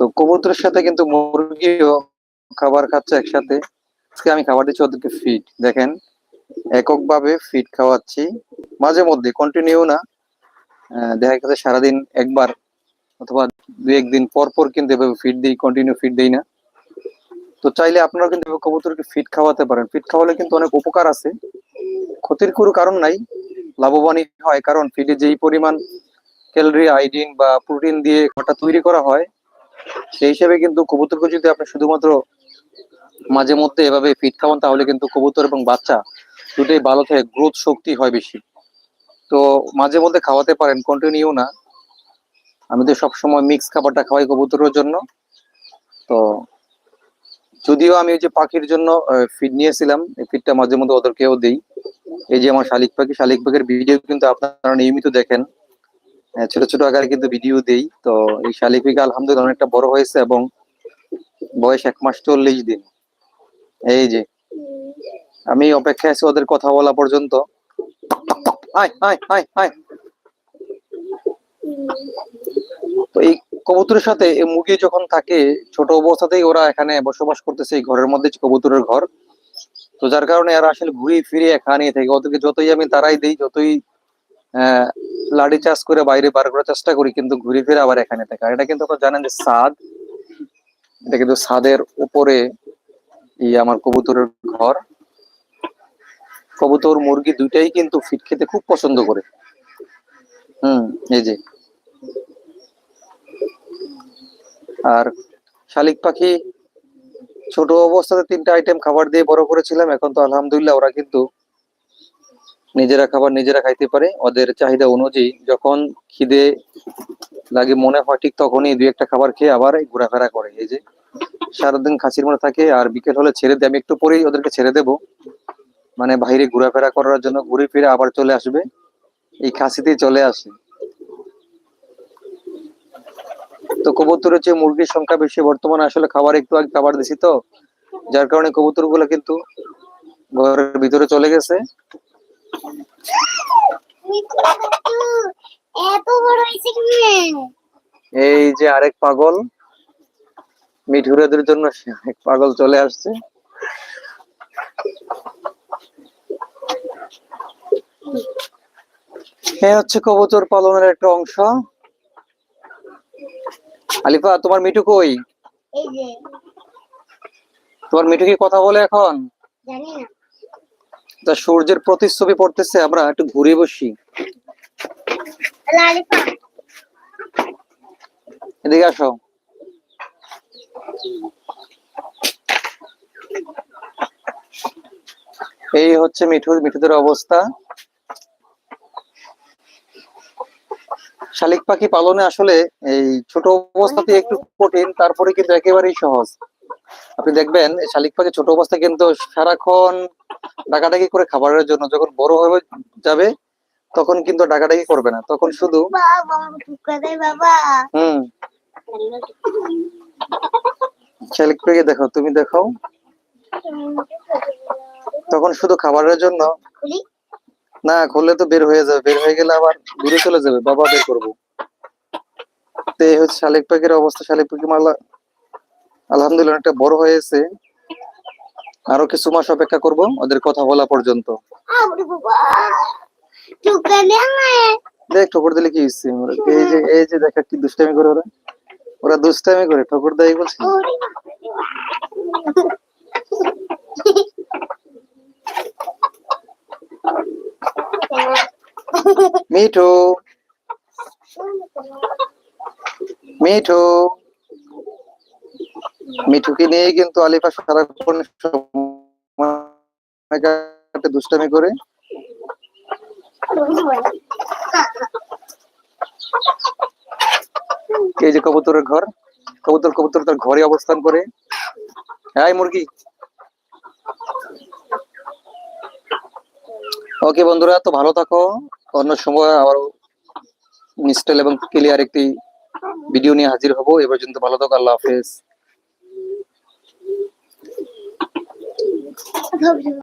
তো কবুতরের সাথে কিন্তু মুরগিও খাবার খাচ্ছে একসাথে। আজকে আমি খাবার দিচ্ছি ওদেরকে ফিড দেখেন, এককভাবে ফিড খাওয়াচ্ছি। মাঝে মধ্যে কন্টিনিউ না। দেখা গেছে সারাদিন একবার অথবা দু একদিন পর পর কিন্তু এভাবে ফিড দিই কন্টিনিউ ফিড দিই না। তো চাইলে আপনারা কিন্তু কবুতরকে ফিড খাওয়াতে পারেন। ফিড খাওয়ালে কিন্তু অনেক উপকার আছে। ক্ষতির কোনো কারণ নাই, লাভবানই হয়। কারণ ফিডে যেই পরিমাণ ক্যালোরি আইডিন বা প্রোটিন দিয়ে খাবারটা তৈরি করা হয় সেই হিসেবে কিন্তু কবুতরকে যদি আপনি শুধুমাত্র মাঝে মধ্যে এভাবে ফিট খাওয়ান, তাহলে কিন্তু কবুতর এবং বাচ্চা দুটোই ভালো থাকে গ্রোথ শক্তি হয় বেশি। তো মাঝে মধ্যে খাওয়াতে পারেন কন্টিনিউ না। আমি তো সবসময় মিক্স খাবারটা খাওয়াই কবুতরের জন্য। তো যদিও আমি ওই যে পাখির জন্য ফিড নিয়েছিলাম ফিডটা মাঝে মধ্যে ওদেরকেও দিই। এই যে আমার শালিক পাখি, শালিক পাখির ভিডিও কিন্তু আপনারা নিয়মিত দেখেন। ছোট ছোট আকারে কিন্তু ভিডিও দেই। তো এই পাখি আলহামদুলিল্লাহ অনেকটা বড় হয়েছে এবং বয়স এক মাস চল্লিশ দিন। এই যে। আমি অপেক্ষায় আছি ওদের কথা বলা পর্যন্ত। তো এই কবুতরের সাথে মুরগি যখন থাকে, ছোট অবস্থাতেই ওরা এখানে বসবাস করতেছে, এই ঘরের মধ্যে কবুতরের ঘর। তো যার কারণে এরা আসলে ঘুরিয়ে ফিরে খানিয়ে থাকে। ওদেরকে যতই আমি তারাই দিই, যতই লাড়ি চাষ করে বাইরে বার করার চেষ্টা করি, কিন্তু ঘুরে ফিরে আবার এখানে থাকে। এটা কিন্তু জানেন যে সাদ, এটা কিন্তু ছাদের উপরে এই আমার কবুতরের ঘর। কবুতর, মুরগি দুইটাই কিন্তু ফিট খেতে খুব পছন্দ করে। হুম, এই যে। আর শালিক পাখি, ছোট অবস্থাতে তিনটা আইটেম খাবার দিয়ে বড় করেছিলাম, এখন তো আলহামদুলিল্লাহ ওরা কিন্তু নিজেরা খাবার নিজেরা খাইতে পারে, ওদের চাহিদা অনুযায়ী যখন খিদে লাগে, মনে হয় ঠিক তখনই দুই একটা খাবার খেয়ে আবার ঘোরাফেরা করে। এই যে সারাদিন খাসির মনে থাকে আর বিকেল হলে ছেড়ে দিয়ে, আমি একটু পরেই ওদেরকে ছেড়ে দেব। মানে বাইরে ঘোরাফেরা করার জন্য ঘুরে ফিরে আবার চলে আসবে, এই খাসিতেই চলে আসে। তো কবুতরের চেয়ে মুরগির সংখ্যা বেশি, বর্তমানে আসলে খাবার একটু আগে খাবার দিছি তো, যার কারণে কবুতরগুলো কিন্তু ঘরের ভিতরে চলে গেছে। এই যে আরেক পাগল মিঠুরাদের জন্য আরেক পাগল চলে আসছে। এ হচ্ছে কবুতর পালনের একটা অংশ। আলিফা তোমার মিঠু কই? তোমার মিঠু কি কথা বলে এখন? জানি না। তা সূর্যের প্রতিচ্ছবি পড়তেছে আমরা একটু ঘুরে বসি। এদিকে আসো। এই হচ্ছে মিঠুর মিঠুদের অবস্থা। শালিক পাখি পালনে আসলে এই ছোট অবস্থাতে একটু কঠিন তারপরে কিন্তু একেবারেই সহজ। আপনি দেখবেন শালিক পাখি ছোট অবস্থায় কিন্তু সারাক্ষণ ডাকাডাকি করে খাবারের জন্য যখন বড় হয়ে যাবে তখন কিন্তু ডাকাডাকি করবে না। তখন শুধু হুম। দেখো তুমি দেখো। তখন শুধু খাবারের জন্য? না খুললে তো বের হয়ে যাবে। বের হয়ে গেলে আবার ঘুরে চলে যাবে বাবা বের করব। তো এই হচ্ছে শালিক পাখির অবস্থা। শালিক পাখি মালা আলহামদুলিল্লাহ অনেকটা বড় হয়েছে আরও কিছু মাস অপেক্ষা করব, ওদের কথা বলা পর্যন্ত। দেখ, ঠোকর দিলে কি হচ্ছে এই যে এই যে দেখা, কি দুষ্টামি করে ওরা। ওরা দুষ্টামি করে, ঠোকর দেয় বলছি। মিঠু। মিঠু। মিঠুকে নিয়ে কিন্তু আলিফা সারাক্ষণ সময় কাটে দুষ্টামি করে। এই যে কবুতরের ঘর, কবুতর কবুতর তার ঘরে অবস্থান করে। হ্যাঁ মুরগি। ওকে বন্ধুরা, তো ভালো থাকো। অন্য সময় আবার মিস্টেল এবং ক্লিয়ার একটি ভিডিও নিয়ে হাজির হব। এ পর্যন্ত ভালো থাকো, আল্লাহ হাফেজ।